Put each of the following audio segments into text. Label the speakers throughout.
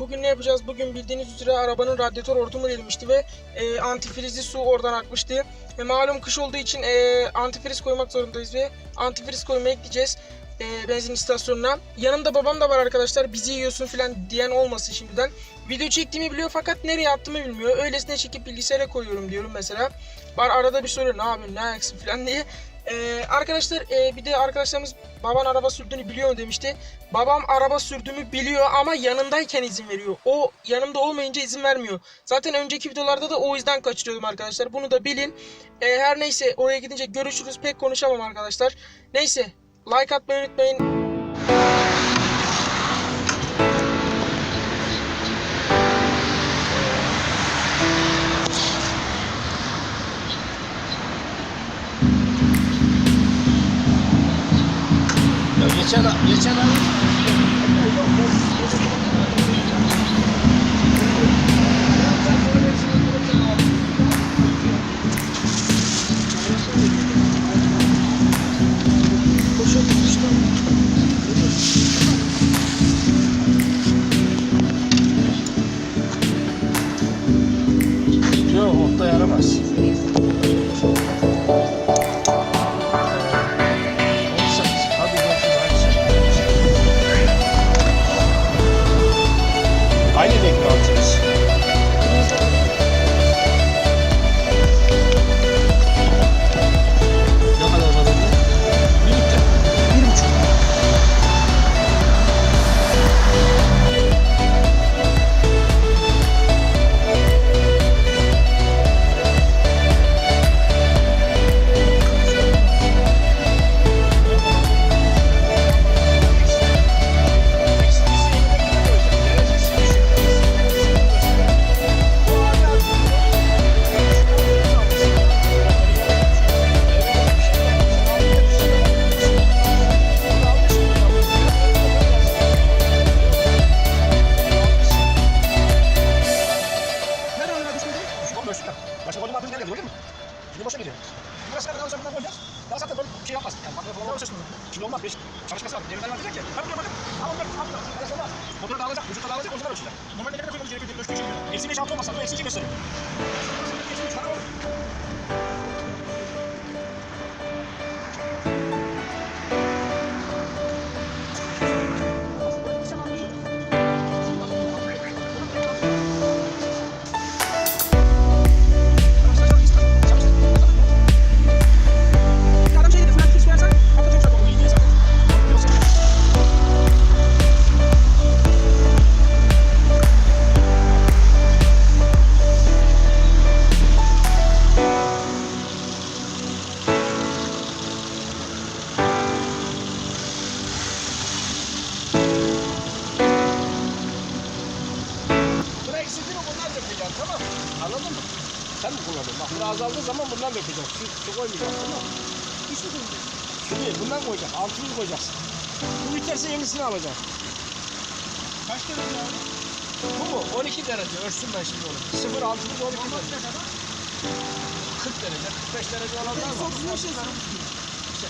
Speaker 1: bugün ne yapacağız? Bugün bildiğiniz üzere arabanın radyatör hortumu delinmişti ve e, antifrizli su oradan akmıştı. E, malum kış olduğu için e, antifriz koymak zorundayız ve antifriz koymaya gideceğiz e, benzin istasyonuna. Yanımda babam da var arkadaşlar. Bizi yiyorsun falan diyen olmasın şimdiden. Video çektiğimi biliyor fakat nereye attığımı bilmiyor. Öylesine çekip bilgisayara koyuyorum diyorum mesela. Var arada bir soruyor ne yapıyorsun ne ayaksın falan diye. Ee, arkadaşlar e, bir de arkadaşlarımız baban araba sürdüğünü biliyor demişti. Babam araba sürdüğümü biliyor ama yanındayken izin veriyor. O yanımda olmayınca izin vermiyor. Zaten önceki videolarda da o yüzden kaçırıyordum arkadaşlar. Bunu da bilin. Ee, her neyse oraya gidince görüşürüz. Pek konuşamam arkadaşlar. Neyse like atmayı unutmayın.
Speaker 2: Thank you. Motoru da alacak. Vücutta da alacak. O zaman ölçüler. Normalde ne kadar koymamız gerekiyor? Ölçtüğü şey biliyor. Eksi beş altı olmazsa. Bu eksi iki gösteriyor. Eksi üç tane olur. Adam Anladın mı? Sen mi kullanıyorsun? Bak bunu azaldığı zaman bundan dökeceksin. Su, su koymayacaksın tamam mı? Hiç mi koymayacaksın? Su değil bundan koyacaksın. Altını koyacaksın. Bu biterse yenisini alacaksın. Kaç derece abi? Bu mu? 12 derece. Ölçtüm ben şimdi onu. 0 altını 12 derece. 40 derece, 45 derece olanlar var. İşte,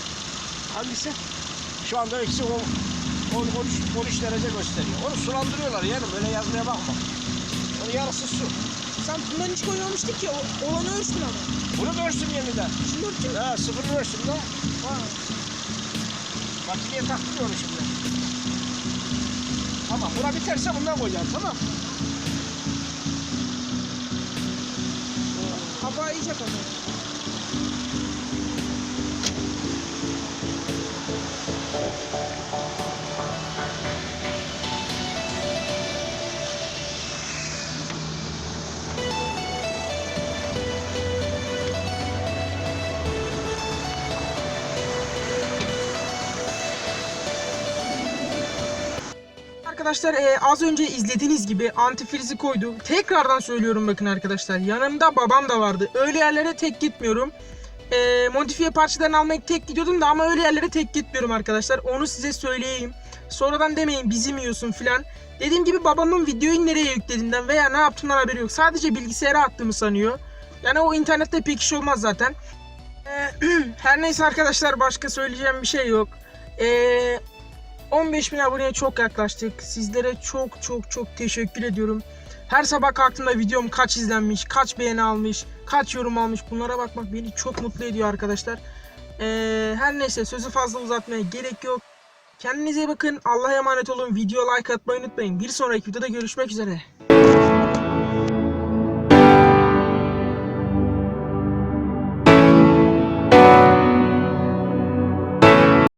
Speaker 2: hangisi? Şu anda eksi 10, 10, 13, 13 derece gösteriyor. Onu sulandırıyorlar yani böyle yazmaya bakma. Onun yarısı su.
Speaker 3: Sen bundan hiç koymamıştık ki. O, olanı ölçtün ama.
Speaker 2: Bunu da ölçtüm yeniden.
Speaker 3: Şimdi ölçtün.
Speaker 2: Ha sıfırını ölçtüm de. Makineye taktım onu şimdi. Tamam buna biterse bundan koyacağım tamam.
Speaker 3: Hava yiyecek ama.
Speaker 1: Arkadaşlar e, az önce izlediğiniz gibi antifrizi koydum. Tekrardan söylüyorum bakın arkadaşlar. Yanımda babam da vardı. Öyle yerlere tek gitmiyorum. E, modifiye parçalarını almaya tek gidiyordum da ama öyle yerlere tek gitmiyorum arkadaşlar. Onu size söyleyeyim. Sonradan demeyin bizim yiyorsun filan. Dediğim gibi babamın videoyu nereye yüklediğinden veya ne yaptığından haberi yok. Sadece bilgisayara attığımı sanıyor. Yani o internette pek iş olmaz zaten. E, her neyse arkadaşlar başka söyleyeceğim bir şey yok. E, 15.000 aboneye çok yaklaştık. Sizlere çok çok çok teşekkür ediyorum. Her sabah kalktığımda videom kaç izlenmiş, kaç beğeni almış, kaç yorum almış bunlara bakmak beni çok mutlu ediyor arkadaşlar. Ee, her neyse sözü fazla uzatmaya gerek yok. Kendinize bakın. Allah'a emanet olun. Video like atmayı unutmayın. Bir sonraki videoda görüşmek üzere.